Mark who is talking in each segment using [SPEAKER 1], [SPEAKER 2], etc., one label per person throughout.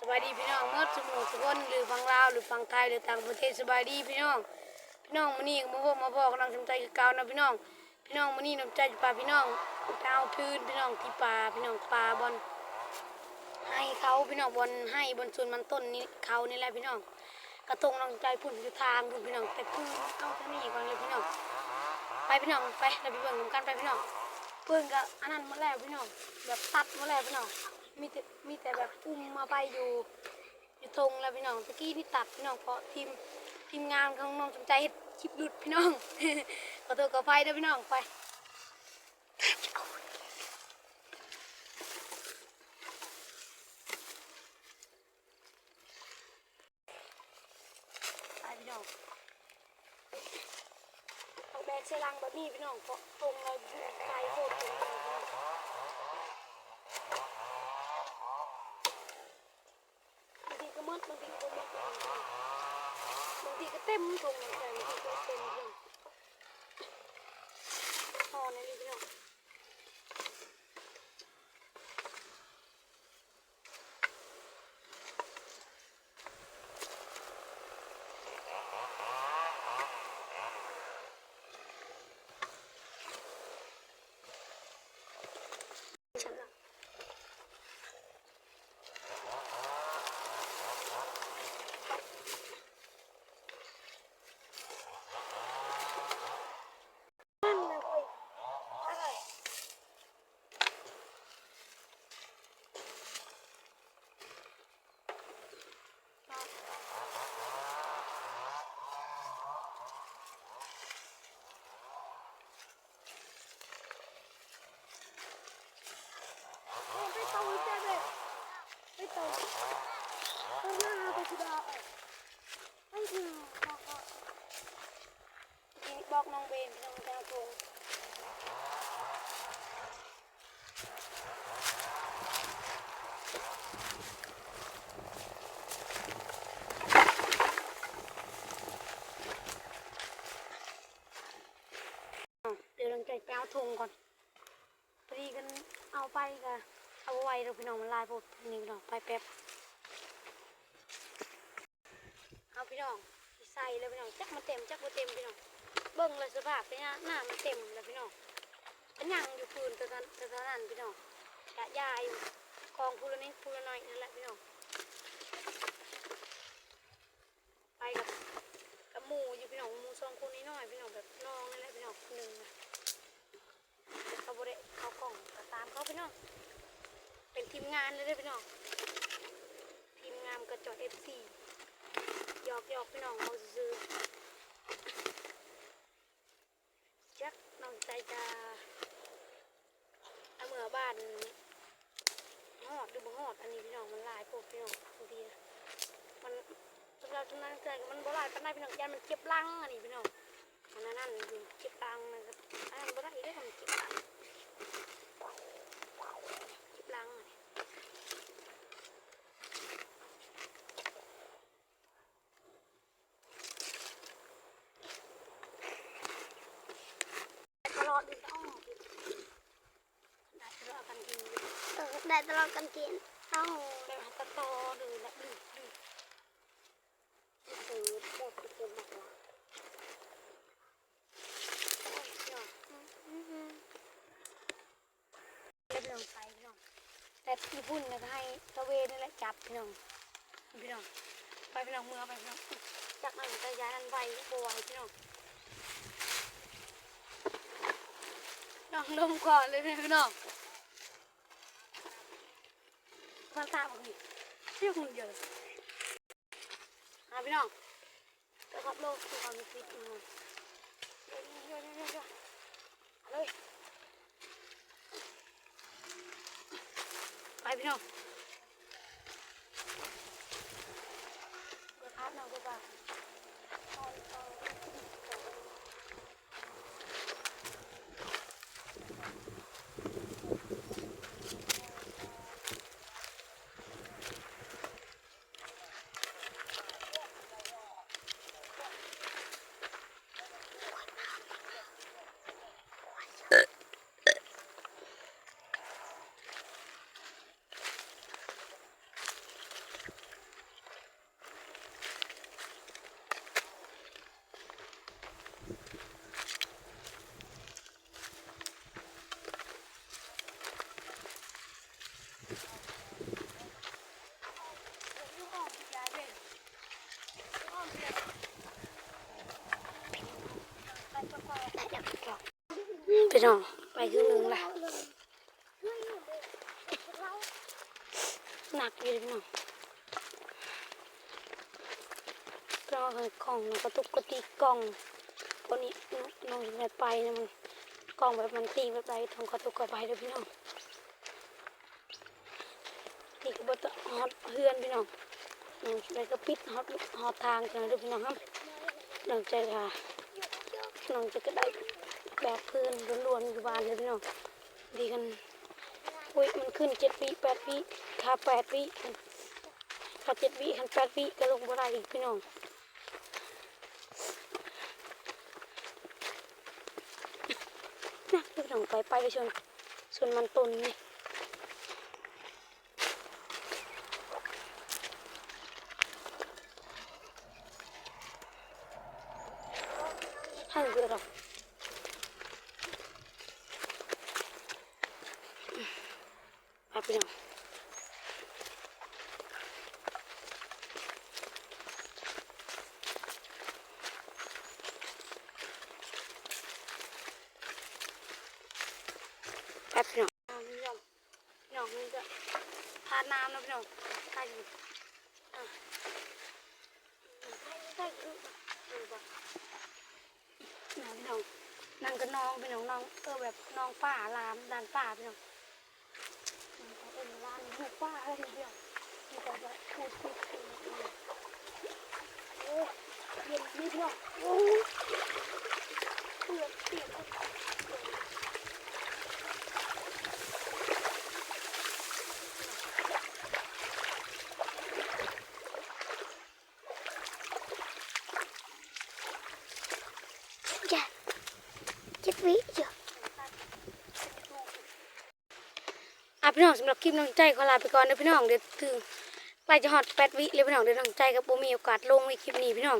[SPEAKER 1] สบายดีพี่น้องเมื่อสมุทรสกลหรือฝั่งลาวหรือฝั่งไทยหรือต่างประเทศสบายดีพี่น้อง พี่น้องมื้อนี้มาพบมาพอกำลังสนใจคือเก่านะพี่น้อง พี่น้องมื้อนี้น้ำใจจะพาพี่น้องดาวพื้นพี่น้องที่ป่าพี่น้องป่าบอลให้เขาพี่น้องบอลให้บนส่วนมันต้นนี้เขานี่แหละพี่น้อง กระตรงน้ำใจพุ่นอยู่ทางพุ่นพี่น้องแต่พุ่นเอาเท่นี้ก่อนเลยพี่น้อง ไปพี่น้องไปเราไปเบิ่งนกันไปพี่น้องเบิ่งก็อันนั้นมาแล้วพี่น้องแบบตัดมาแล้วพี่น้อง มีแต่มีแต่แบบอุ้มมาไปอยู่อยู่ทงแล้วพี่น้องตะกี้นี่ตัดพี่น้องเพราะทีมทีมงานของน้องสนใจเฮ็ดคลิปหลุดพี่น้องขอตัวกับไฟด้อพี่น้องไปไปพี่น้องเอาแบกเสลังแบบนี้พี่น้องเพราะตรงเราไกลโคตรตรงเลยพี่น้องบางทีก็มืดบางทีก็มืดบางทีก็ เต็มตรงเลยแต่บางทีก็เต็มเลยพอในนี้พี่น้องฉันละนั่นนะเว้ยอะไรไม่ต้องวิจารณ์เลยไม่ต้องต้องหน้าไปสุดาไม่ถึงบอกบอกทีนี้บอกน้องเบนน้องจะเอาทง เดี๋ยวเราจะ ไปเอาธงก่อนพอดีกันเอาไปกันเอาไว้เราพี่น้องมันลายพวกนี้พี่น้องไปแป๊บเอาพี่น้องใส่แล้วพี่น้องจักมาเต็มจักมาเต็มพี่น้องเบิ่งเลยสภาพเป็นหน้ามันเต็มแล้วพี่น้องเป็นยังอยู่พื้นแต่ตอนแต่ตอนนั้นพี่น้องกะยาอยู่กองพูละนิดพูละน้อยนั่นแหละพี่น้องไปกับกับหมูอยู่พี่น้องหมูสองคนนี้น้อยพี่น้องแบบน้องนั่นแหละพี่น้องคนหนึ่งนะเขาบริเขากล่องก็ตามเขาพี่น้องเป็นทีม งานเลยเด้อพี่น้องทีมงานกระจอดเอฟซีหยอกหยอกพี่น้องเอาซื้อจักน้องใจจะเอาเมื่อบ้านหอดดูบ่หอดอันนี้พี่น้องมันลายโปกพี่น้องบางทีมันสำหรับชำนาญเกินมันบ่ลายปานใดพี่น้องยันมันเก็บลังอันนี้พี่น้องอันนั้นนั่นอยู่เก็บลังนะครับอันนั้นบ่ได้ได้ทำเก็บลังเก็บลังอันนี้ตลอดเลยต้อง ได้ตลอดกันที
[SPEAKER 2] เออได้ตลอดกันเกียนเอ้า
[SPEAKER 1] ได้มาตะตอเลยละดื้อดื้อ
[SPEAKER 2] เออได้ไปเก็บหมดละ
[SPEAKER 1] โอ้ยเนาะ
[SPEAKER 2] อือหือ
[SPEAKER 1] เล่นลงไปพี่น้องแต่ญี่ปุ่นเนี่ยก็ให้ตะเวนี่แหละจับพี่น้องพี่น้องไปพี่น้องเมืองไปพี่น้องจากนั้นจะย้ายนันไปบไหวพี่น้อง น้องลมก่อนเลยนะพี่น้องภาษาบอกนี่เรียกคนเดียวเลยอะพี่น้องจะขับโลกคือความมีฟิตพี่น้องเดี๋ยวเดี๋ยวเดี๋ยวเดี๋ยวเดี๋ยวเลยไปพี่น้องเดี๋ยวพัดน่อยดีกว่าเอา พี่น้องไปขึ้นนึงล่ะหนักอยู่หน่อยรอเลยกล่องกระตุกกระติกกล่องพวนี้น้องจะไปนะมันกล่องแบบมันตีแบบไรทองกระตุกกระไปเลยพี่น้องนี่กระบะฮอตเพื่อนพี่น้อง น้องจะไปก็ปิดฮอตฮอตทางกันเลยพี่น้องครับน้องใจค่ะน้องจะก็ได้แบบพื้นล้วนๆอยู่บ้านเลยพี่น้องดีกันอุ้ยมันขึ้นเจ็ดวิแปดวิถ้าแปดวิถ้าเจ็ดวิคันแปดวิก็ลงบ่ได้อีกพี่น้องนะพี่น้องไปไปไปชนส่วนมันตุนนี่ ให้เยอะหรอกไปพี่น้องแป๊บพี่น้องพี่น้องพี่น้องนี่จะทานน้ำนะพี่น้องใกล้อยู่อะใกล้ใกล้ดูดูป่ะ น้องนั่งกับน้องเป็นน้องน้องเออแบบน้องป่าลามดานป่าเป็นน้องเขาเป็นร้านลูกป่าอะไรอย่างเดียวมีแต่แบบพูดพูดพูดโอ้เย็นนิดเดียวโอ้เปียกเปียก
[SPEAKER 2] จ้ะเจ็ดวิจ้ะ
[SPEAKER 1] อะพี่ น้องสำหรับคลิปน้องใจขอลาไปก่อนเด้อพี่น้องเดี๋ยวถึงใกล้จะหอดแปดวิเลยพี่น้องเดี๋ยวน้องใจกับโบมีโอกาสลงในคลิปนี้พี่น้อง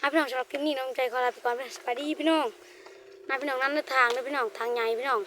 [SPEAKER 1] อาพี่น้องสำหรับคลิปนี้น้องใจขอลาไปก่อนสวัสดีพี่น้องนะพี่น้องนั่นทางเด้อพี่น้องทางใหญ่พี่น้อง